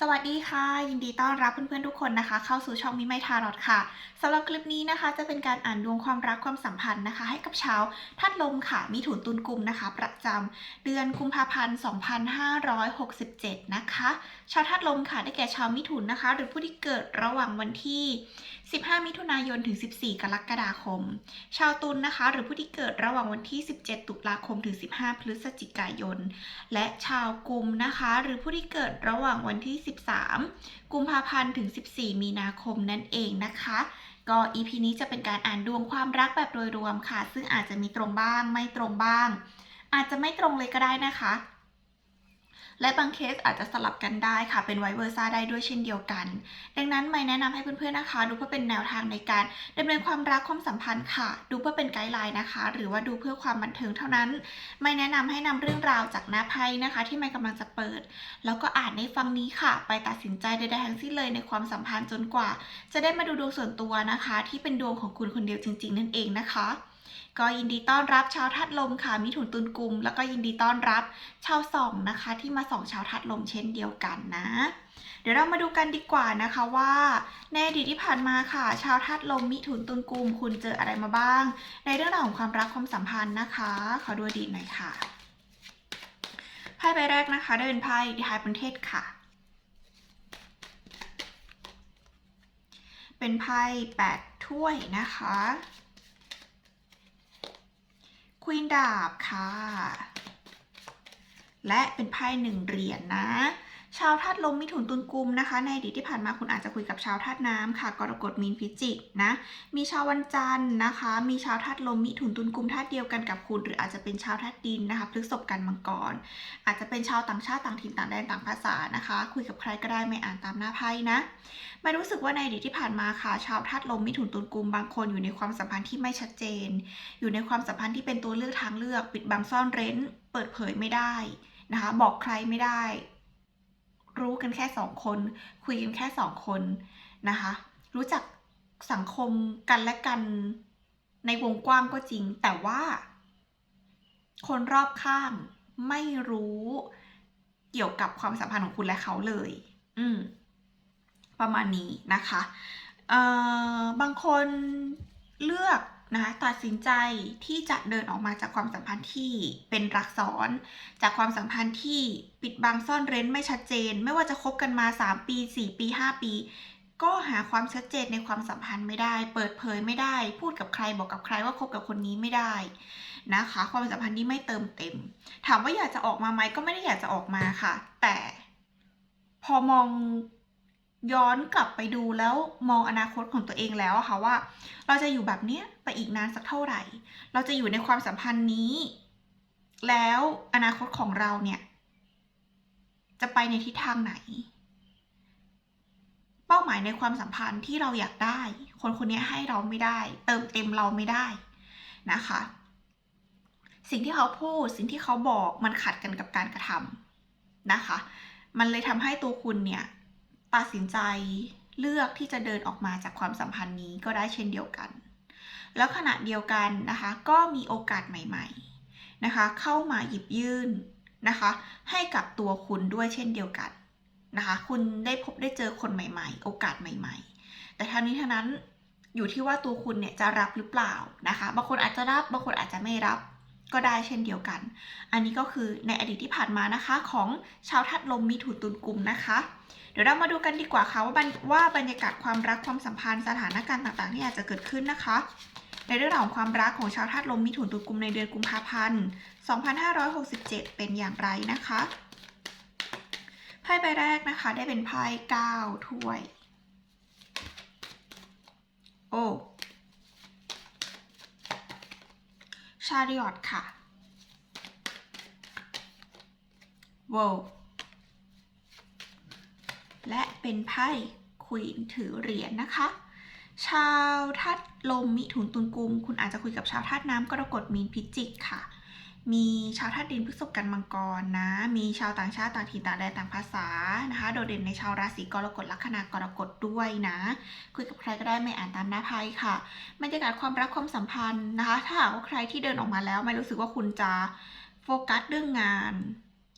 สวัสดีค่ะ ยินดีต้อนรับเพื่อนๆทุกคนนะคะ เข้าสู่ช่องมิไมทารอดค่ะสำหรับคลิปนี้นะคะ จะเป็นการอ่านดวงความรักความสัมพันธ์นะคะ ให้กับชาวทัดลมค่ะ มีถุนตุนกุมนะคะ ประจำเดือนกุมภาพันธ์2567 นะคะ ชาวทัดลมค่ะได้แก่ชาวมิถุนนะคะ หรือผู้ที่เกิดระหว่างวันที่ 15 มิถุนายนถึง 14 กรกฎาคม ชาวตุลนะคะ หรือผู้ที่เกิดระหว่างวันที่ 17 ตุลาคมถึง 15 พฤศจิกายน และชาวกุมนะคะ หรือผู้ที่เกิดระหว่างวันที่13 กุมภาพันธ์ถึง 14 มีนาคมนั่นเองนะคะ ก็ EP นี้จะเป็นการอ่านดวงความรักแบบโดยรวมค่ะ ซึ่งอาจจะมีตรงบ้างไม่ตรงบ้าง อาจจะไม่ตรงเลยก็ได้นะคะ และบางเคสอาจจะสลับกันได้ค่ะ เป็นไวเวอร์ซ่าได้ด้วยเช่นเดียวกัน ดังนั้นไม่แนะนำให้เพื่อนๆนะคะ ดูเพื่อเป็นแนวทางในการดำเนินความรักความสัมพันธ์ค่ะ ดูเพื่อเป็นไกด์ไลน์นะคะ หรือว่าดูเพื่อความบันเทิงเท่านั้น ไม่แนะนำให้นำเรื่องราวจากหน้าไพ่นะคะ ที่ไม่กำลังจะเปิด แล้วก็อ่านในฟังนี้ค่ะ ไปตัดสินใจใดๆทั้งสิ้นเลยในความสัมพันธ์จนกว่า จะได้มาดูดวงส่วนตัวนะคะ ที่เป็นดวงของคุณคนเดียวจริง ๆ นั่นเองนะคะ ก็ยินดีต้อนรับชาวทัดลมค่ะมิถุนตุลกุม แล้วก็ยินดีต้อนรับชาวส่องนะคะ ที่มาส่องชาวทัดลมเช่นเดียวกันนะ เดี๋ยวเรามาดูกันดีกว่านะคะว่าในอดีตที่ผ่านมาค่ะ ชาวทัดลมมิถุนตุลกุม คุณเจออะไรมาบ้าง ในเรื่องราวของความรักความสัมพันธ์นะคะ ขอดูอดีตหน่อยค่ะไพ่ใบแรกนะคะได้เป็นไพ่ดีไฮประเทศค่ะเป็นไพ่แปดถ้วยนะคะ ควีนดาบค่ะ และเป็นไพ่หนึ่งเหรียญนะ ชาวธาตุลมมิถุนตุลกุมนะคะ ในอดีตที่ผ่านมาคุณอาจจะคุยกับชาวธาตุน้ำค่ะกรกฎมีนพิจิกนะมีชาววันจันทร์นะคะ มีชาวธาตุลมมิถุนตุลกุมธาตุเดียวกันกับคุณ หรืออาจจะเป็นชาวธาตุดินนะคะพฤษภกันมังกร อาจจะเป็นชาวต่างชาติต่างถิ่นต่างแดนต่างภาษานะคะ คุยกับใครก็ได้ไม่อ่านตามหน้าไพ่นะไม่รู้สึกว่าในอดีตที่ผ่านมาค่ะ ชาวธาตุลมมิถุนตุลกุมบางคนอยู่ในความสัมพันธ์ที่ไม่ชัดเจน อยู่ในความสัมพันธ์ที่เป็นตัวเลือกทางเลือก ปิดบังซ่อนเร้น เปิดเผยไม่ได้นะคะ บอกใครไม่ได้ รู้กันแค่สองคน คุยกันแค่สองคนนะคะ รู้จักสังคมกันและกันในวงกว้างก็จริง แต่ว่า คนรอบข้างไม่รู้เกี่ยวกับความสัมพันธ์ของคุณและเขาเลย อืม ประมาณนี้นะคะ เอ่อ บางคนเลือก นะคะตัดสินใจที่จะเดินออกมาจากความสัมพันธ์ที่เป็นรักซ้อน จากความสัมพันธ์ที่ปิดบังซ่อนเร้นไม่ชัดเจน ไม่ว่าจะคบกันมา 3 ปี 4 ปี 5 ปี ก็หาความชัดเจนในความสัมพันธ์ไม่ได้ เปิดเผยไม่ได้ พูดกับใครบอกกับใครว่าคบกับคนนี้ไม่ได้นะคะ ความสัมพันธ์นี้ไม่เติมเต็ม ถามว่าอยากจะออกมาไหมก็ไม่ได้อยากจะออกมาค่ะ แต่พอมอง ย้อนกลับไปดูแล้วมองอนาคตของตัวเองแล้วค่ะว่า เราจะอยู่แบบเนี้ยไปอีกนานสักเท่าไหร่ เราจะอยู่ในความสัมพันธ์นี้ แล้วอนาคตของเราเนี่ย จะไปในทิศทางไหน เป้าหมายในความสัมพันธ์ที่เราอยากได้ คนคนนี้ให้เราไม่ได้ เติมเต็มเราไม่ได้นะคะ สิ่งที่เขาพูดสิ่งที่เขาบอกมันขัดกันกับการกระทำนะคะ มันเลยทำให้ตัวคุณเนี่ย ตัดสินใจเลือกที่จะเดินออกมาจากความสัมพันธ์นี้ก็ได้เช่นเดียวกัน แล้วขณะเดียวกันนะคะก็มีโอกาสใหม่ๆนะคะ เข้ามาหยิบยื่นนะคะ ให้กับตัวคุณด้วยเช่นเดียวกันนะคะ คุณได้พบได้เจอคนใหม่ ๆ โอกาสใหม่ ๆ แต่ทั้งนี้ทั้งนั้นอยู่ที่ว่าตัวคุณเนี่ยจะรับหรือเปล่านะคะ บางคนอาจจะรับบางคนอาจจะไม่รับ ก็ได้เช่นเดียวกัน อันนี้ก็คือในอดีตที่ผ่านมานะคะของชาวทัดลมมีถุนตุนกลุ่มนะคะ เดี๋ยวเรามาดูกันดีกว่าค่ะว่าบรรว่าบรรยากาศความรักความสัมพันธ์สถานการณ์ต่างๆ ที่อาจจะเกิดขึ้นนะคะ ในเรื่องราวของความรักของชาวธาตุลมมิถุนตุลกลุ่มในเดือนกุมภาพันธ์ 2567 เป็นอย่างไรนะคะไพ่ใบแรกนะคะได้เป็นไพ่9ถ้วย โอ้ ชาริออตค่ะโวและเป็นไพ่ควีนถือเหรียญนะคะ ชาวธาตุลมมิถุนตุลกุม คุณอาจจะคุยกับชาวธาตุน้ำกรกฎมีนพิจิกค่ะ มีชาวธาตุดินพฤษภกันมังกรนะ มีชาวต่างชาติต่างถิ่นต่างแดนต่างภาษานะคะ โดดเด่นในชาวราศีกรกฎลัคนากรกฎด้วยนะ คุยกับใครก็ได้ไม่อ่านตามหน้าไพ่ค่ะบรรยากาศความรักความสัมพันธ์นะคะ ถ้าหากว่าใครที่เดินออกมาแล้ว ไม่รู้สึกว่าคุณจะโฟกัสเรื่องงาน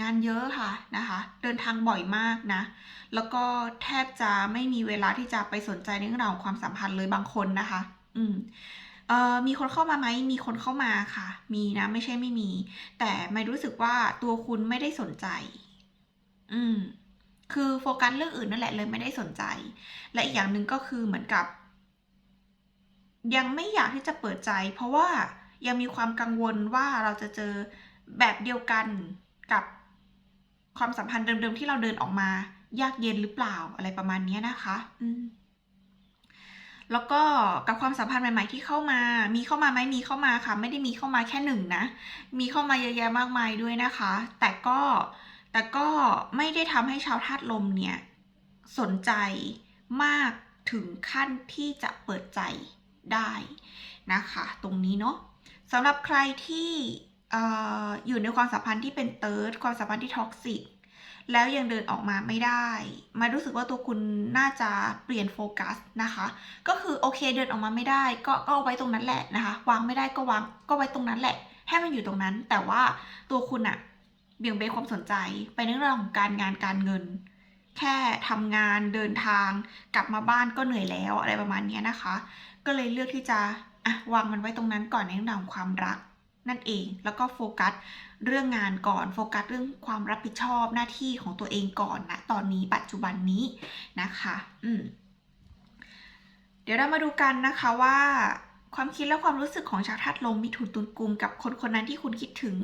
งานเยอะค่ะนะคะ เดินทางบ่อยมากนะ แล้วก็แทบจะไม่มีเวลาที่จะไปสนใจในเรื่องราวของความสัมพันธ์เลยบางคนนะคะ อืม เอ่อมีคนเข้ามาไหมมีคนเข้ามาค่ะ มีนะไม่ใช่ไม่มี แต่ไม่รู้สึกว่าตัวคุณไม่ได้สนใจ อืม คือโฟกัสเรื่องอื่นนั่นแหละเลยไม่ได้สนใจ และอีกอย่างหนึ่งก็คือเหมือนกับ ยังไม่อยากที่จะเปิดใจ เพราะว่ายังมีความกังวลว่าเราจะเจอแบบเดียวกันกับความสัมพันธ์เดิมๆที่เราเดินออกมายากเย็นหรือเปล่าอะไรประมาณนี้นะคะ อืม แล้วก็กับความสัมพันธ์ใหม่ ๆ ที่เข้ามา มีเข้ามาไหมมีเข้ามาค่ะ ไม่ได้มีเข้ามาแค่หนึ่งนะ มีเข้ามาเยอะแยะมากมายด้วยนะคะ แต่ก็แต่ก็ไม่ได้ทำให้ชาวธาตุลมเนี่ยสนใจมากถึงขั้นที่จะเปิดใจได้นะคะ ตรงนี้เนาะสำหรับใครที่อออยู่ในความสัมพันธ์ที่เป็นเติร์ดความสัมพันธ์ที่ท็อกซิก แล้วยังเดินออกมาไม่ได้ มารู้สึกว่าตัวคุณน่าจะเปลี่ยนโฟกัสนะคะ ก็คือโอเคเดินออกมาไม่ได้ ก็ก็เอาไว้ตรงนั้นแหละนะคะ วางไม่ได้ก็วางก็ไว้ตรงนั้นแหละ ให้มันอยู่ตรงนั้น แต่ว่าตัวคุณอะเบี่ยงเบนความสนใจไปในเรื่องของการงานการเงิน แค่ทำงานเดินทางกลับมาบ้านก็เหนื่อยแล้วอะไรประมาณนี้นะคะ ก็เลยเลือกที่จะอะวางมันไว้ตรงนั้นก่อนในเรื่องของความรัก นั่นเอง แล้วก็โฟกัสเรื่องงานก่อน โฟกัสเรื่องความรับผิดชอบหน้าที่ของตัวเองก่อนนะตอนนี้ปัจจุบันนี้นะคะ อืมเดี๋ยวเรามาดูกันนะคะว่า ความคิดและความรู้สึกของชาวธาตุลมมิถุนตุลกุมกับคนคนนั้นที่คุณคิดถึง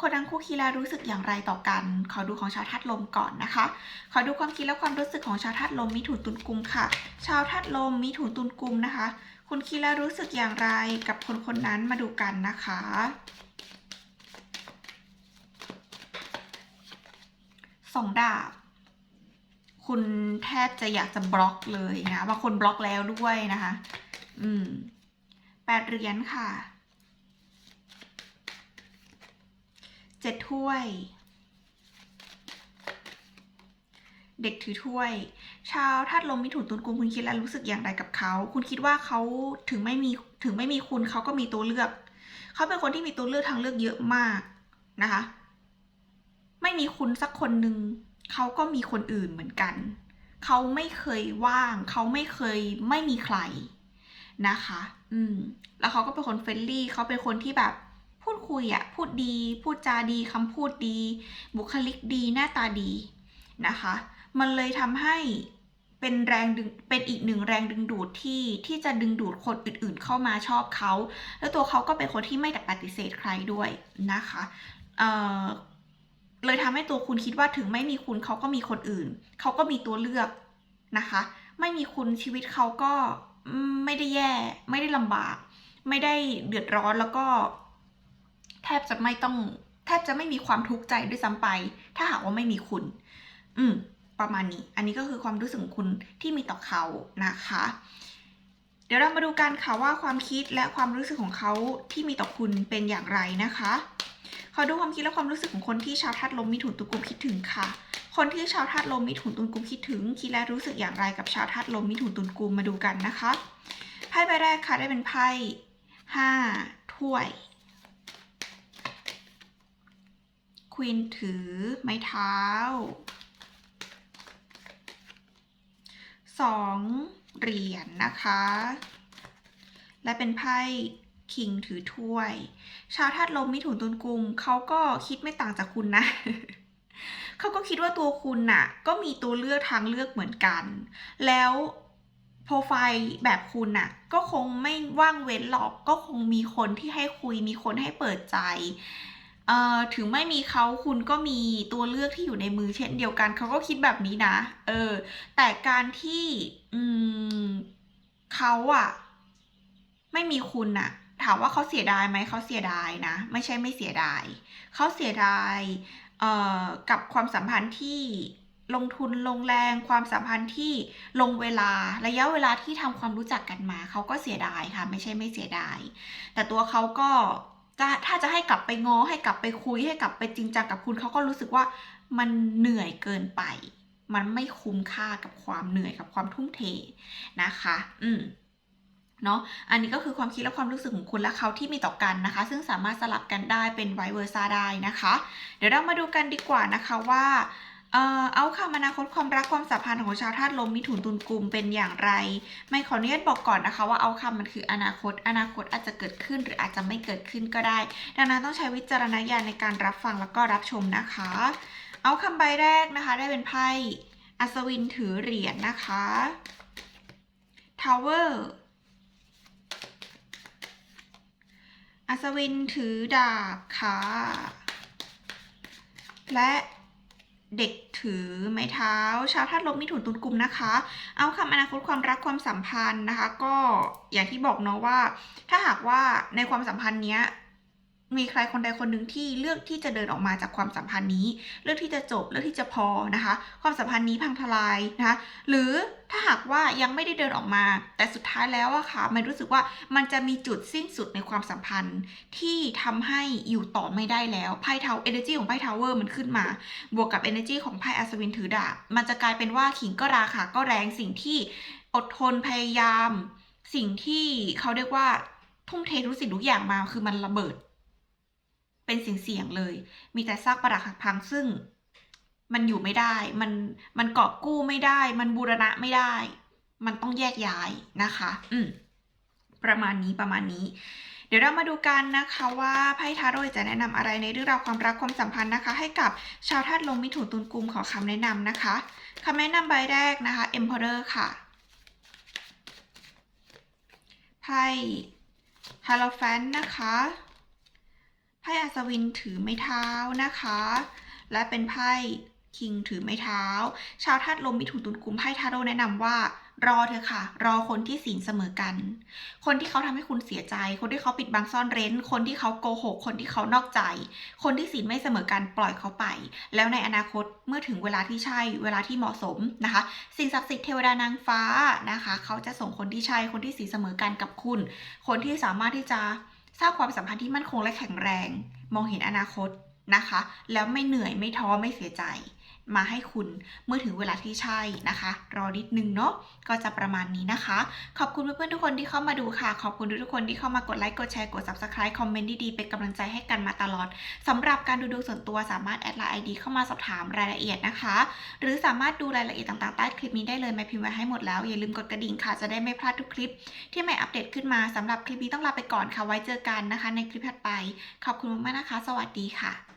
คนนั้นคู่คีแลรู้สึกอย่างไรต่อกัน ขอดูของชาวธาตุลมก่อนนะคะ ขอดูความคิดและความรู้สึกของชาวธาตุลมมิถุนตุลกุมค่ะ ชาวธาตุลมมิถุนตุลกุมนะคะ คุณคิดและรู้สึกอย่างไรกับคนคนนั้นมาดูกันนะคะ สองดาบคุณแทบจะอยากจะบล็อกเลยนะบางคนบล็อกแล้วด้วยนะคะ อืม แปดเหรียญค่ะเจ็ดถ้วย เด็กถือถ้วย ชาวธาตุลมมิถุนตุลกุมคุณคิดแล้วรู้สึกอย่างไรกับเขา คุณคิดว่าเขาถึงไม่มีถึงไม่มีคุณเขาก็มีตัวเลือก เขาเป็นคนที่มีตัวเลือกทางเลือกเยอะมากนะคะ ไม่มีคุณสักคนหนึ่งเขาก็มีคนอื่นเหมือนกัน เขาไม่เคยว่าง เขาไม่เคยไม่มีใคร นะคะ อืม แล้วเขาก็เป็นคนเฟรนลี่เขาเป็นคนที่แบบพูดคุยอะพูดดี พูดจาดีคำพูดดี บุคลิกดี หน้าตาดีนะคะ มันเลยทำให้เป็นแรงดึง เป็นอีกหนึ่งแรงดึงดูดที่ที่จะดึงดูดคนอื่นๆเข้ามาชอบเขา แล้วตัวเขาก็เป็นคนที่ไม่ปฏิเสธใครด้วยนะคะ เอ่อ เลยทำให้ตัวคุณคิดว่าถึงไม่มีคุณเขาก็มีคนอื่น เขาก็มีตัวเลือกนะคะ ไม่มีคุณชีวิตเขาก็ ไม่ได้แย่ ไม่ได้ลำบาก ไม่ได้เดือดร้อนแล้วก็ แทบจะไม่ต้อง แทบจะไม่มีความทุกข์ใจด้วยซ้ำไป ถ้าหากว่าไม่มีคุณ อืม ประมาณนี้ อันนี้ก็คือความรู้สึกของคุณที่มีต่อเขานะคะ เดี๋ยวเรามาดูกันค่ะว่าความคิดและความรู้สึกของเขาที่มีต่อคุณเป็นอย่างไรนะคะ ขอดูความคิดและความรู้สึกของคนที่ชาวธาตุลมมิถุนตุกุมคิดถึงค่ะ คนที่ชาวธาตุลมมิถุนตุลกุมคิดถึงคิดและรู้สึกอย่างไรกับชาวธาตุลมมิถุนตุลกุมมาดูกันนะคะไพ่ใบแรกค่ะได้เป็นไพ่ห้าถ้วย ควีนถือไม้เท้าสองเหรียญนนะคะ และเป็นไพ่คิงถือถ้วย ชาวธาตุลมมิถุนตุลกุมเขาก็คิดไม่ต่างจากคุณนะเขาก็คิดว่าตัวคุณน่ะ ก็มีตัวเลือกทางเลือกเหมือนกัน แล้วโปรไฟล์แบบคุณน่ะ ก็คงไม่ว่างเว้นหรอกก็คงมีคนที่ให้คุยมีคนให้เปิดใจเอ่อถึงไม่มีเขาคุณก็มีตัวเลือกที่อยู่ในมือเช่นเดียวกัน เขาก็คิดแบบนี้นะ เออ แต่การที่อืมเขาอะไม่มีคุณน่ะ ถามว่าเขาเสียดายไหมเขาเสียดายนะ ไม่ใช่ไม่เสียดาย เขาเสียดายเอ่อกับความสัมพันธ์ที่ลงทุนลงแรงความสัมพันธ์ที่ลงเวลาระยะเวลาที่ทำความรู้จักกันมา เขาก็เสียดายค่ะ ไม่ใช่ไม่เสียดาย แต่ตัวเขาก็จะถ้าจะให้กลับไปง้อให้กลับไปคุยให้กลับไปจริงจังกับคุณเขาก็รู้สึกว่ามันเหนื่อยเกินไป มันไม่คุ้มค่ากับความเหนื่อยกับความทุ่มเทนะคะ อืม เนาะ อันนี้ก็คือความคิดและความรู้สึกของคุณและเขาที่มีต่อกันนะคะ ซึ่งสามารถสลับกันได้เป็นไวเวอร์ซาได้นะคะ เดี๋ยวเรามาดูกันดีกว่านะคะว่าเอาคำอนาคตความรักความสัมพันธ์ของชาวธาตุลมมิถุนตุลกุมเป็นอย่างไร ไม่ขออนุญาตบอกก่อนนะคะว่าเอาคำมันคืออนาคต อนาคตอาจจะเกิดขึ้นหรืออาจจะไม่เกิดขึ้นก็ได้ ดังนั้นต้องใช้วิจารณญาณในการรับฟังแล้วก็รับชมนะคะ เอาคำใบแรกนะคะ ได้เป็นไพ่อัศวินถือเหรียญนะคะ Tower อัศวินถือดาบค่ะ และเด็กถือไม้เท้า ชาวธาตุลมมิถุนตุลกลุ่มนะคะ เอาคำอนาคตความรักความสัมพันธ์นะคะ ก็อย่างที่บอกเนาะว่า ถ้าหากว่าในความสัมพันธ์เนี้ย มีใครคนใดคนหนึ่งที่เลือกที่จะเดินออกมาจากความสัมพันธ์นี้ เลือกที่จะจบเลือกที่จะพอนะคะ ความสัมพันธ์นี้พังทลายนะคะหรือถ้าหากว่ายังไม่ได้เดินออกมา แต่สุดท้ายแล้วอะค่ะมันรู้สึกว่ามันจะมีจุดสิ้นสุดในความสัมพันธ์ที่ทำให้อยู่ต่อไม่ได้แล้วไพ่เทาเอเนจีของไพ่ทาวเวอร์มันขึ้นมา บวกกับ energy ของไพ่อัศวินถือดาบมันจะกลายเป็นว่าขิงก็ราคาก็แรงสิ่งที่อดทนพยายาม สิ่งที่เขาเรียกว่าทุ่มเททุกสิ่งทุกอย่างมาคือมันระเบิด เป็นเสียงๆเลย มีแต่ซากปรักหักพังซึ่งมันอยู่ไม่ได้ มันมันกอบกู้ไม่ได้ มันบูรณะไม่ได้ มันต้องแยกย้ายนะคะ อืมประมาณนี้ประมาณนี้ เดี๋ยวเรามาดูกันนะคะว่าไพ่ทาโร่จะแนะนำอะไรในเรื่องราวความรักความสัมพันธ์นะคะ ให้กับชาวธาตุลมมิถุนตุลกุมขอคำแนะนำนะคะคำแนะนำใบแรกนะคะ Emperor ค่ะไพ่ฮาโลแฟนนะคะ ไพ่อัศวินถือไม้เท้านะคะ และเป็นไพ่คิงถือไม้เท้า ชาวธาตุลมมิถุนตุลกุมไพ่ทาโร่แนะนำว่า รอเธอะค่ะ รอคนที่ศีลเสมอกัน คนที่เขาทำให้คุณเสียใจ คนที่เขาปิดบังซ่อนเร้น คนที่เขาโกหก คนที่เขานอกใจ คนที่ศีลไม่เสมอกันปล่อยเขาไป แล้วในอนาคตเมื่อถึงเวลาที่ใช่เวลาที่เหมาะสมนะคะ สิ่งศักดิ์สิทธิ์เทวดานางฟ้านะคะ เขาจะส่งคนที่ใช่คนที่ศีลเสมอกันกับคุณ คนที่สามารถที่จะ สร้างความสัมพันธ์ที่มั่นคงและแข็งแรง มองเห็นอนาคตนะคะ แล้วไม่เหนื่อยไม่ท้อไม่เสียใจ มาให้คุณเมื่อถึงเวลาที่ใช่นะคะ รอนิดนึงเนาะก็จะประมาณนี้นะคะ ขอบคุณเพื่อนๆทุกคนที่เข้ามาดูค่ะ ขอบคุณทุกคนที่เข้ามากดไลค์กดแชร์กด subscribe คอมเมนต์ดีๆเป็นกำลังใจให้กันมาตลอดสำหรับการดูดวงส่วนตัวสามารถแอดไลน์ ID เข้ามาสอบถามรายละเอียดนะคะ หรือสามารถดูรายละเอียดต่างๆใต้คลิปนี้ได้เลยแม่พิมพ์ไว้ให้หมดแล้วอย่าลืมกดกระดิ่งค่ะจะได้ไม่พลาดทุกคลิป ที่ใหม่อัปเดตขึ้นมาสำหรับคลิปนี้ต้องลาไปก่อนค่ะไว้เจอกันนะคะ ในคลิปถัดไป ขอบคุณมากๆนะคะ สวัสดีค่ะ